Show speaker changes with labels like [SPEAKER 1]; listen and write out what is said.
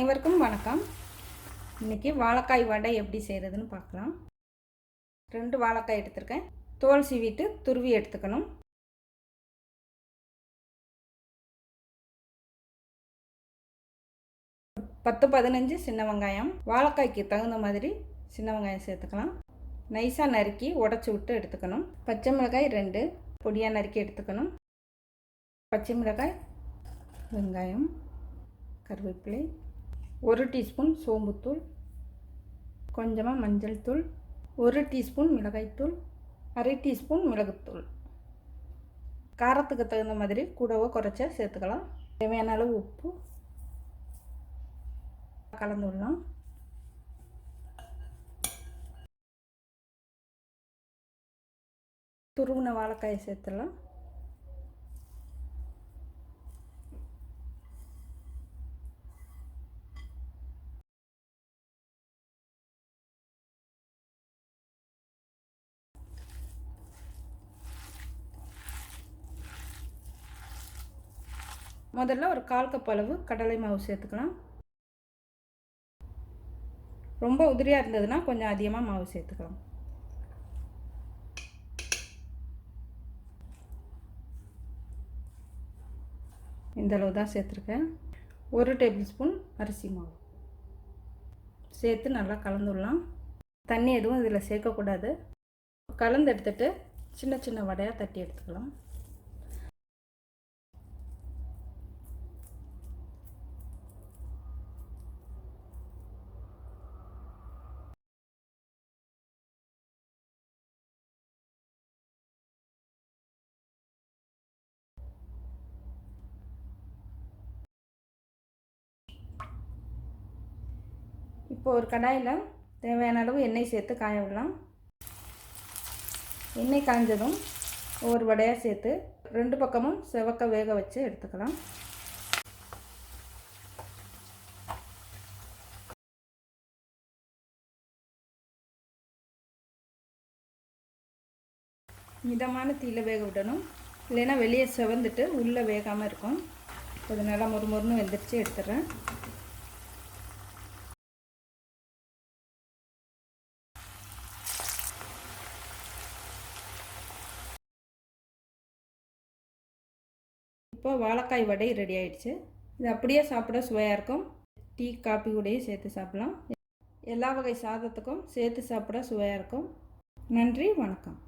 [SPEAKER 1] அனைவருக்கும் வணக்கம். இன்றைக்கி வாழைக்காய் வடை எப்படி செய்கிறதுன்னு பார்க்கலாம். ரெண்டு வாழைக்காய் எடுத்திருக்கேன். தோல் சீவிட்டு துருவி எடுத்துக்கணும். பத்து பதினஞ்சு சின்ன வெங்காயம். வாழைக்காய்க்கு தகுந்த மாதிரி சின்ன வெங்காயம் சேர்த்துக்கலாம். நைஸாக நறுக்கி உடச்சி விட்டு எடுத்துக்கணும். பச்சை மிளகாய் ரெண்டு பொடியாக நறுக்கி எடுத்துக்கணும். பச்சை மிளகாய் வெங்காயம் கருவேப்பிலை ஒரு டீஸ்பூன் சோம்புத்தூள் கொஞ்சமாக மஞ்சள் தூள் ஒரு டீஸ்பூன் மிளகாய்த்தூள் அரை டீஸ்பூன் மிளகுத்தூள். காரத்துக்கு தகுந்த மாதிரி கூடவோ குறைச்சா சேர்த்துக்கலாம். தேவையான அளவு உப்பு கலந்து விடலாம். துருவின வாழைக்காயை சேர்த்துடலாம். முதல்ல ஒரு கால் கப் அளவு கடலை மாவு சேர்த்துக்கலாம். ரொம்ப உதிரியாக இருந்ததுன்னா கொஞ்சம் அதிகமாக மாவு சேர்த்துக்கலாம். இந்த அளவு தான் சேர்த்துருக்கேன். ஒரு டேபிள் ஸ்பூன் அரிசி மாவு. சேர்த்து நல்லா கலந்துடலாம். தண்ணி எதுவும் இதில் சேர்க்கக்கூடாது. கலந்து எடுத்துகிட்டு சின்ன சின்ன வடையாக தட்டி எடுத்துக்கலாம். இப்போ ஒரு கடாயில் தேவையான அளவு எண்ணெய் சேர்த்து காய விடலாம். எண்ணெய் காய்ஞ்சதும் ஒவ்வொரு வடையாக சேர்த்து ரெண்டு பக்கமும் செவக்க வேக வச்சு எடுத்துக்கலாம். மிதமான தீயில் வேக விடணும். இல்லைன்னா வெளியே செவந்துட்டு உள்ளே வேகாமல் இருக்கும். அது நல்லா மொறு மொறுன்னு வெந்துடுச்சு எடுத்துடுறேன். இப்போ வாழைக்காய் வடை ரெடி ஆயிடுச்சு. இது அப்படியே சாப்பிட சுவையாக இருக்கும். டீ காப்பி கூடயும் சேர்த்து சாப்பிட்லாம். எல்லா வகை சாதத்துக்கும் சேர்த்து சாப்பிட சுவையாக இருக்கும். நன்றி வணக்கம்.